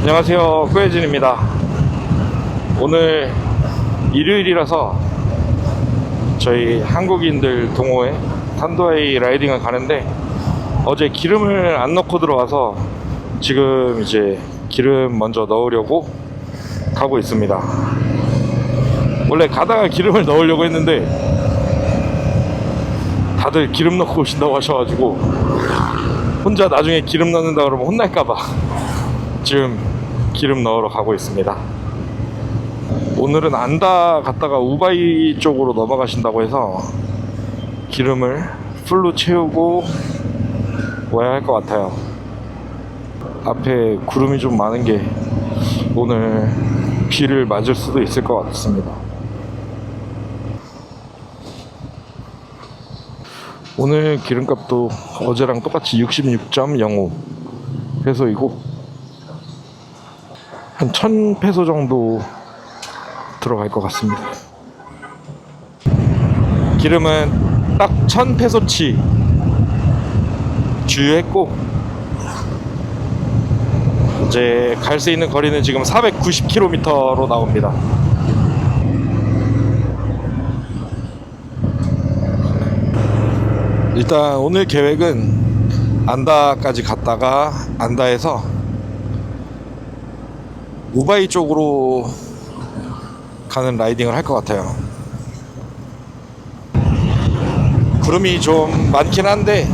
안녕하세요. 꾸혜진입니다. 오늘 일요일이라서 저희 한국인들 동호회 탄도아이 라이딩을 가는데 어제 기름을 안 넣고 들어와서 지금 이제 기름 먼저 넣으려고 가고 있습니다 원래 가다가 기름을 넣으려고 했는데 다들 기름 넣고 오신다고 하셔가지고 혼자 나중에 기름 넣는다 그러면 혼날까봐 지금 기름 넣으러 가고 있습니다. 오늘은 안다 갔다가 우바이 쪽으로 넘어가신다고 해서 기름을 풀로 채우고 와야 할 것 같아요. 앞에 구름이 좀 많은 게 오늘 비를 맞을 수도 있을 것 같습니다. 오늘 기름값도 어제랑 똑같이 66.05 페소이고 한 1000페소 정도 들어갈 것 같습니다. 기름은 딱 1000페소치 주유했고 이제 갈 수 있는 거리는 지금 490km로 나옵니다. 일단 오늘 계획은 안다까지 갔다가 안다에서 우바이 쪽으로 가는 라이딩을 할 것 같아요. 구름이 좀 많긴 한데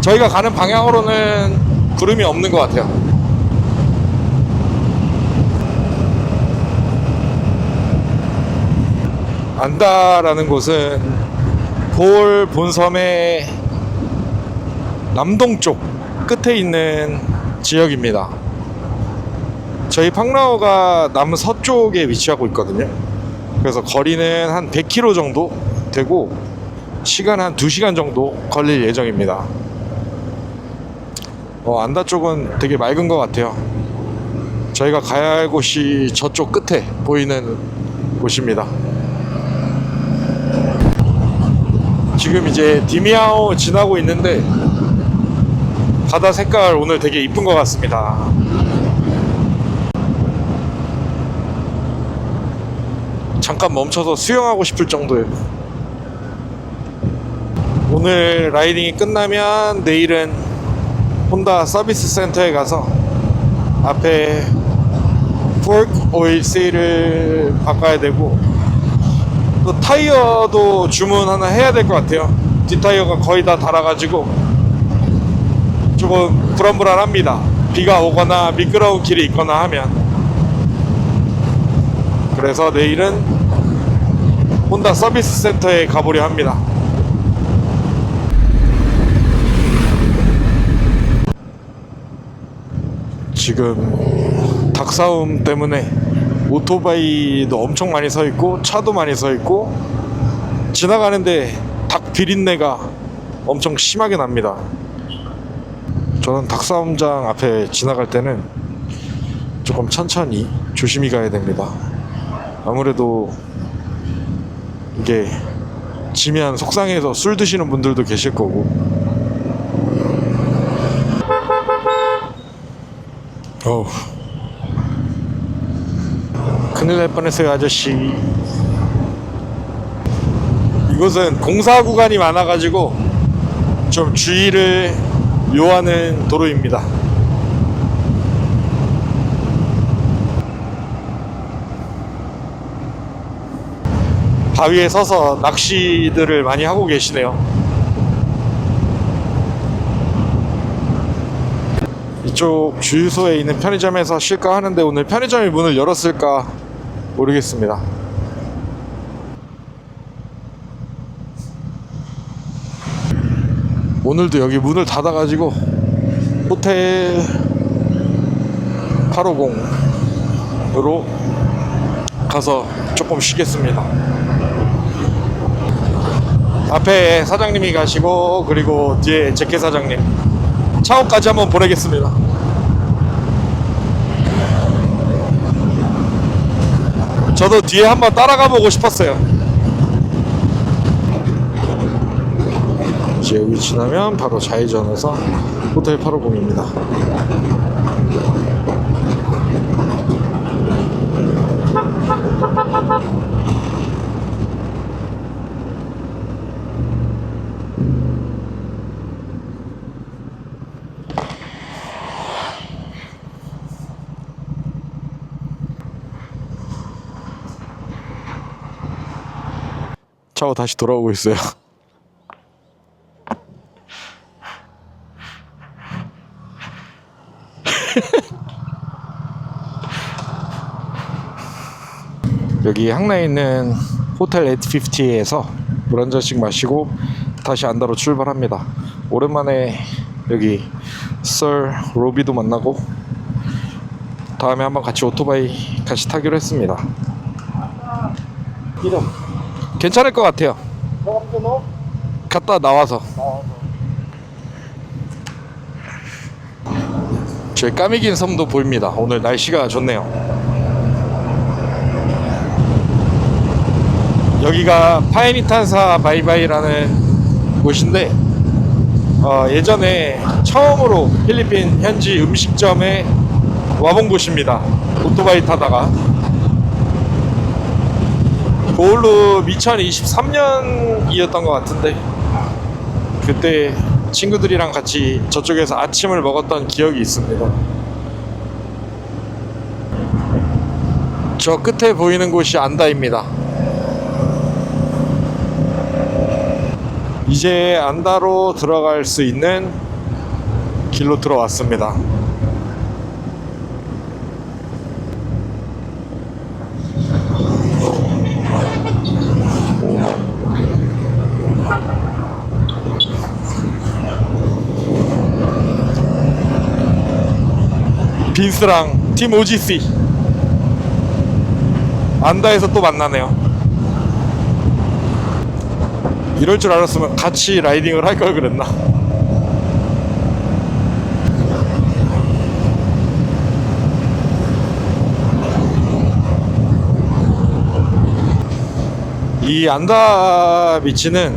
저희가 가는 방향으로는 구름이 없는 것 같아요. 안다라는 곳은 볼 본섬의 남동쪽 끝에 있는 지역입니다. 저희 팡라오가 남서쪽에 위치하고 있거든요. 그래서 거리는 한 100km 정도 되고 시간 한 2시간 정도 걸릴 예정입니다. 어, 안다 쪽은 되게 맑은 것 같아요. 저희가 가야 할 곳이 저쪽 끝에 보이는 곳입니다. 지금 이제 디미아오 지나고 있는데 바다 색깔 오늘 되게 이쁜 것 같습니다. 잠깐 멈춰서 수영하고 싶을 정도예요. 오늘 라이딩이 끝나면 내일은 혼다 서비스 센터에 가서 앞에 포크 오일 세일을 바꿔야 되고 또 타이어도 주문 하나 해야 될 것 같아요. 뒷타이어가 거의 다 달아가지고 조금 불안불안합니다. 비가 오거나 미끄러운 길이 있거나 하면 그래서 내일은 혼다 서비스 센터에 가보려 합니다. 지금 닭싸움 때문에 오토바이도 엄청 많이 서 있고 차도 많이 서 있고 지나가는데 닭 비린내가 엄청 심하게 납니다. 저는 닭싸움장 앞에 지나갈 때는 조금 천천히 조심히 가야 됩니다. 아무래도 이게 지면 속상해서 술 드시는 분들도 계실 거고 어우 큰일 날 뻔했어요 아저씨. 이곳은 공사 구간이 많아가지고 좀 주의를 요하는 도로입니다. 바위에 서서 낚시들을 많이 하고 계시네요. 이쪽 주유소에 있는 편의점에서 쉴까 하는데 오늘 편의점이 문을 열었을까 모르겠습니다. 오늘도 여기 문을 닫아가지고 호텔 850으로 가서 조금 쉬겠습니다. 앞에 사장님이 가시고 그리고 뒤에 제케 사장님 차오까지 한번 보내겠습니다. 저도 뒤에 한번 따라가 보고 싶었어요. 이제 여기 지나면 바로 좌회전해서 호텔 850입니다. 차가 다시 돌아오고 있어요. 여기 항라에 있는 호텔 에트50에서 물 한 잔씩 마시고 다시 안다로 출발합니다. 오랜만에 여기 썰 로비도 만나고 다음에 한번 같이 오토바이 같이 타기로 했습니다. 이름 괜찮을 것 같아요. 뭐가 너? 갔다 나와서 저희 까미긴 섬도 보입니다. 오늘 날씨가 좋네요. 여기가 파이니탄사 바이바이라는 곳인데 어, 예전에 처음으로 필리핀 현지 음식점에 와본 곳입니다. 오토바이 타다가 고울루 2023년이었던 것 같은데 그때 친구들이랑 같이 저쪽에서 아침을 먹었던 기억이 있습니다. 저 끝에 보이는 곳이 안다입니다. 이제 안다로 들어갈 수 있는 길로 들어왔습니다. 빈스랑 팀 오지씨 안다에서 또 만나네요. 이럴 줄 알았으면 같이 라이딩을 할 걸 그랬나? 이 안다 비치는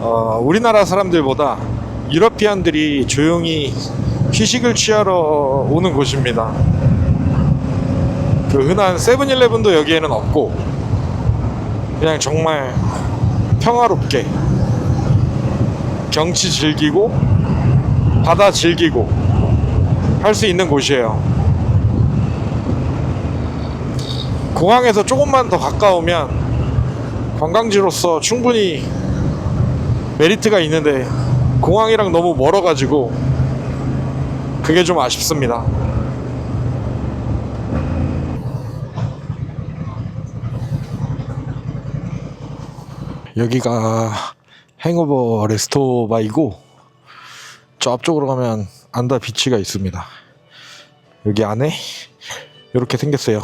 어, 우리나라 사람들보다 유러피안들이 조용히 휴식을 취하러 오는 곳입니다. 그 흔한 세븐일레븐도 여기에는 없고 그냥 정말 평화롭게 경치 즐기고 바다 즐기고 할 수 있는 곳이에요. 공항에서 조금만 더 가까우면 관광지로서 충분히 메리트가 있는데 공항이랑 너무 멀어가지고 그게 좀 아쉽습니다. 여기가 행오버 레스토바이고 저 앞쪽으로 가면 안다 비치가 있습니다. 여기 안에 이렇게 생겼어요.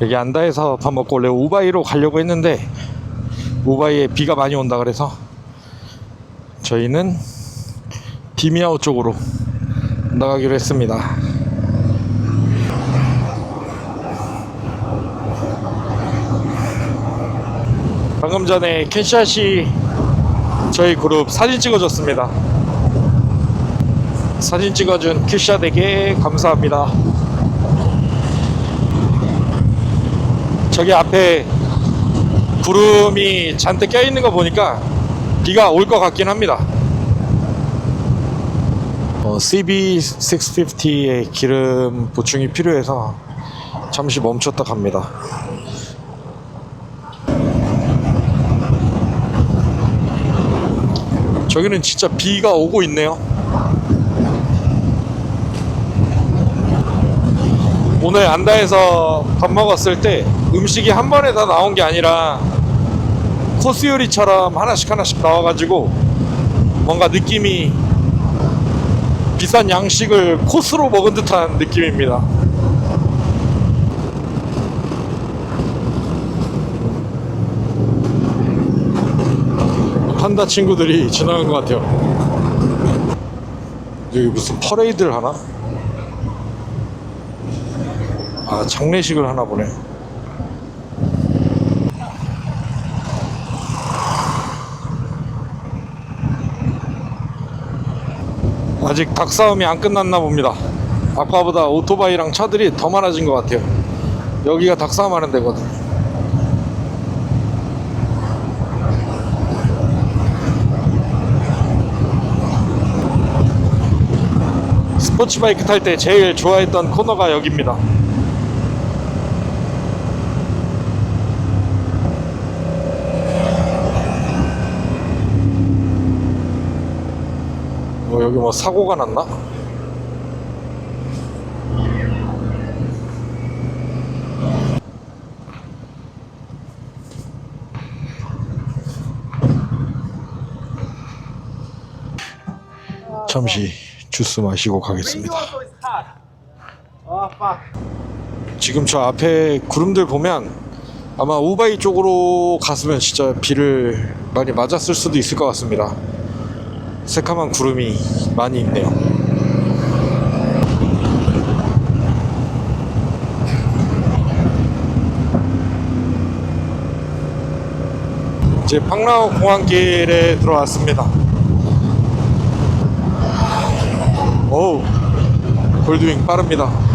여기 안다에서 밥 먹고 원래 우바이로 가려고 했는데 우바이에 비가 많이 온다 그래서 저희는 디미아오 쪽으로 나가기로 했습니다. 방금 전에 캔샷이 저희 그룹 사진 찍어줬습니다. 사진 찍어준 큐샷에게 감사합니다. 저기 앞에 구름이 잔뜩 껴있는 거 보니까 비가 올 것 같긴 합니다. 어, CB650의 기름 보충이 필요해서 잠시 멈췄다 갑니다. 저기는 진짜 비가 오고 있네요. 오늘 안다에서 밥 먹었을 때 음식이 한 번에 다 나온 게 아니라 코스 요리처럼 하나씩 하나씩 나와가지고 뭔가 느낌이 비싼 양식을 코스로 먹은 듯한 느낌입니다. 판다 친구들이 지나간 것 같아요. 여기 무슨 퍼레이드를 하나? 아 장례식을 하나 보네. 아직 닭 싸움이 안 끝났나 봅니다. 아까보다 오토바이랑 차들이 더 많아진 것 같아요. 여기가 닭 싸움 하는 데거든. 스포츠 바이크 탈 때 제일 좋아했던 코너가 여기입니다. 여기 뭐 사고가 났나? 잠시 주스 마시고 가겠습니다. 지금 저 앞에 구름들 보면 아마 우바이 쪽으로 갔으면 진짜 비를 많이 맞았을 수도 있을 것 같습니다. 새카만 구름이 많이 있네요. 이제 팡라오 공항길에 들어왔습니다. 오우, 골드윙 빠릅니다.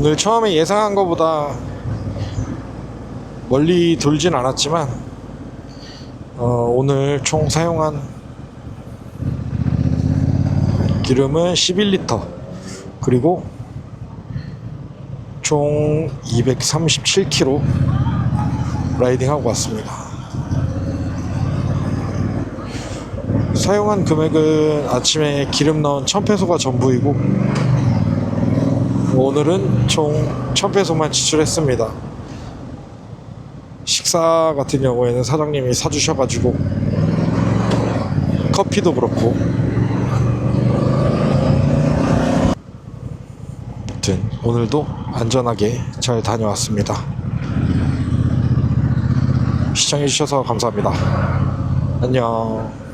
오늘 처음에 예상한 것보다 멀리 돌진 않았지만 어, 오늘 총 사용한 기름은 11리터 그리고 총 237km 라이딩하고 왔습니다. 사용한 금액은 아침에 기름 넣은 1000페소가 전부이고 오늘은 총 1000페소만 지출했습니다. 식사 같은 경우에는 사장님이 사주셔가지고 커피도 그렇고 아무튼 오늘도 안전하게 잘 다녀왔습니다. 시청해주셔서 감사합니다. 안녕.